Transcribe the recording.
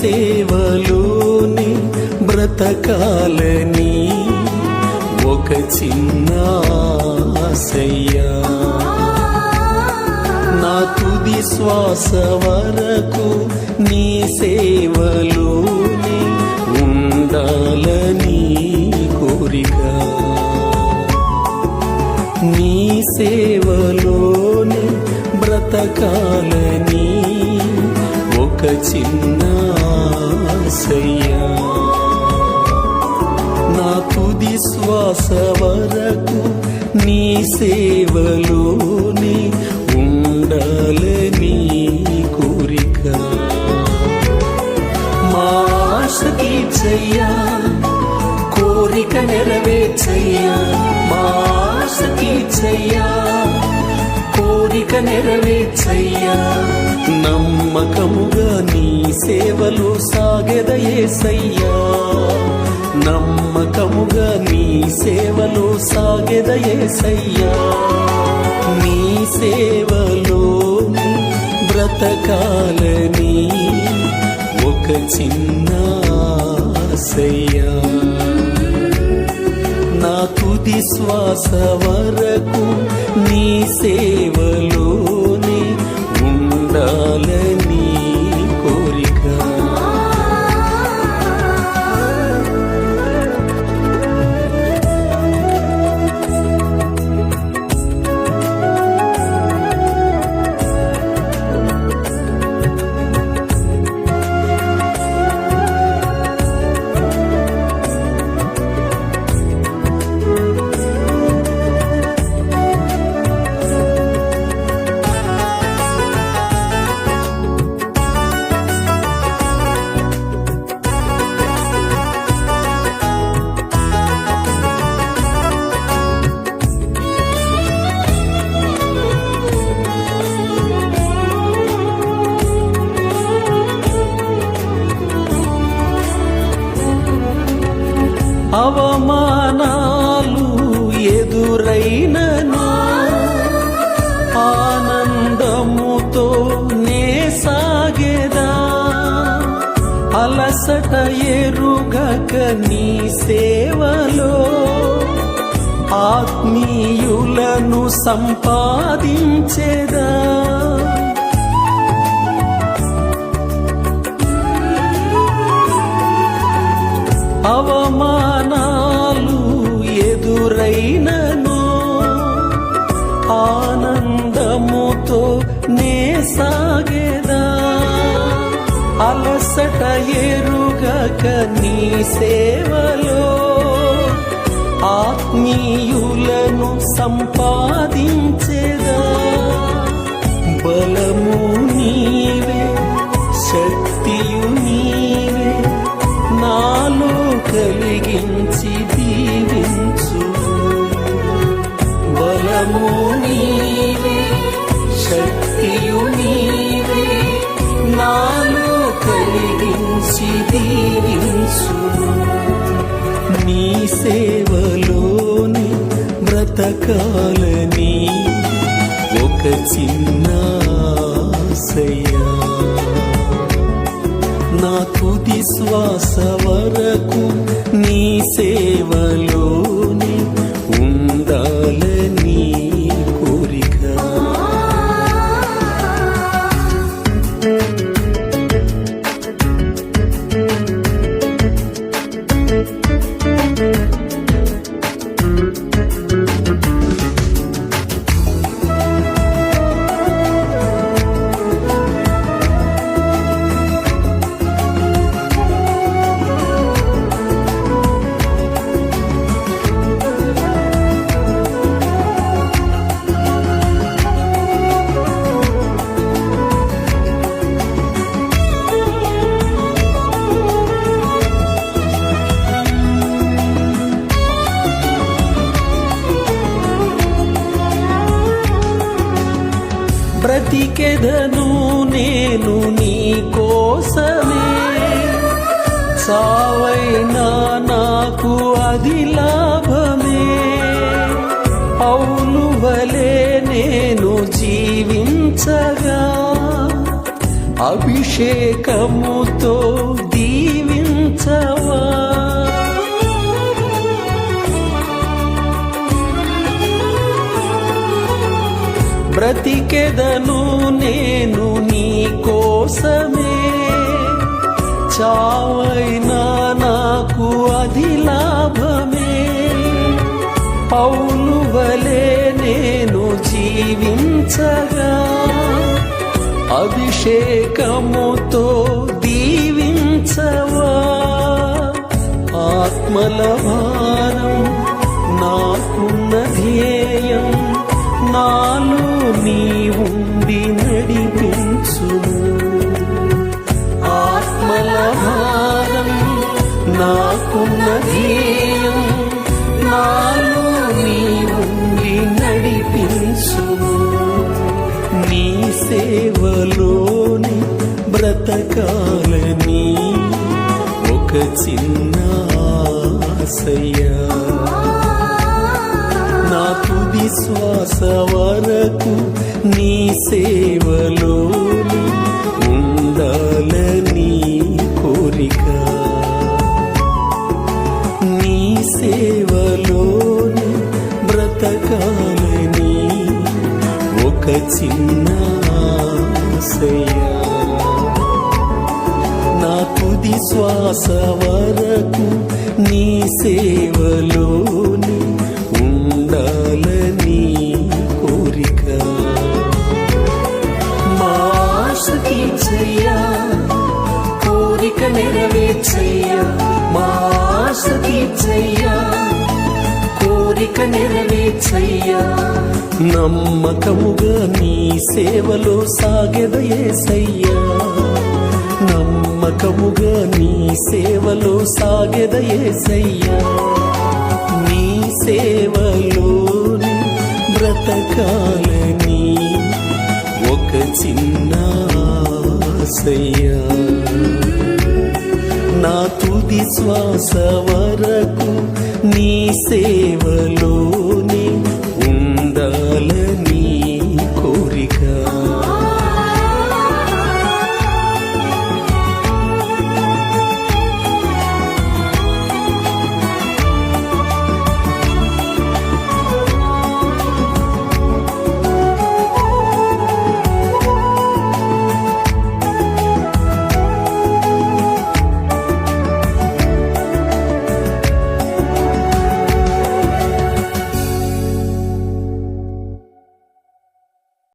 సేవలోని బ్రతకాలని ఒక చిన్న ఆశయ్యా. నా తుది శ్వాస వరకు నీ సేవలోని ఉండాలని కోరిక. నీ సేవలోని బ్రతకాలని ఒక చిన్న ఆశయ్యా నా తుది శ్వాస వరకు నీ సేవలోనే ఉండాలని కోరిక. మా ఆశకి చెయ్యా కోరిక నెరవేర్చయ్యా మా ఆశకి చెయ్యా కోరిక నెరవేర్చయ్యా నమ్మకముగా నీ సేవలో సాగెదయేసయ్యా నమ్మకముగా నీ సేవలో సాగెదయేసయ్యా నీ సేవలో బ్రతకాలని ఒక చిన్న ఆశయ్యా. నా తుది శ్వాస వరకు నీ సేవలో ఉండాలని అలసట ఎరుగక నీ సేవలో ఆత్మీయులను సంపాదించేదా? అవమానాలు ఎదురైనను ఆనందముతో నే సాగేదా అలసట ఎరుగక నీ సేవలో ఆత్మీయులను సంపాదించేదా? బలము నీవే శక్తి బ్రతకాలని ఒక చిన్న నా తుది శ్వాస వరకు నీ సేవ బ్రతికెదను నేను నీ కోసమే. సావైనా నాకు అది లాభమే. అవును వలే నేను జీవించగా అభిషేకముతో దీవించవా? బ్రతికెదను నేను నీ కోసమే. చావైనా నాకు అది లాభమే. పౌలు వలె నేను జీవించగా. అభిషేకముతో దీవించవా. ఆత్మల భారం నాకున్న ధ్యేయం నా నాకున్నది? నాలో నీ ఉండి నీ సేవలోని బ్రతకాలని ఒక చిన్న ఆశయ్యా. నా తుది శ్వాస వరకు నీ సేవలోని బ్రతకాలని ఒక చిన్న ఆశయా. నా తుది శ్వాస వరకు నీ సేవలోని ఉండాలని కోరిక. మా ఆశ కోరిక నెరవేర్చయ్యా. మా ఆశ కోరిక కోరిక నెరవేర్చయ్యా నమ్మకముగా నీ సేవలో సాగెదయేసయ్యా నమ్మకముగా నీ సేవలో సాగెదయేసయ్యా నీ సేవలో బ్రతకాలని ఒక చిన్న ఆశయ్యా. నా తుది శ్వాస వరకు నీ సేవలో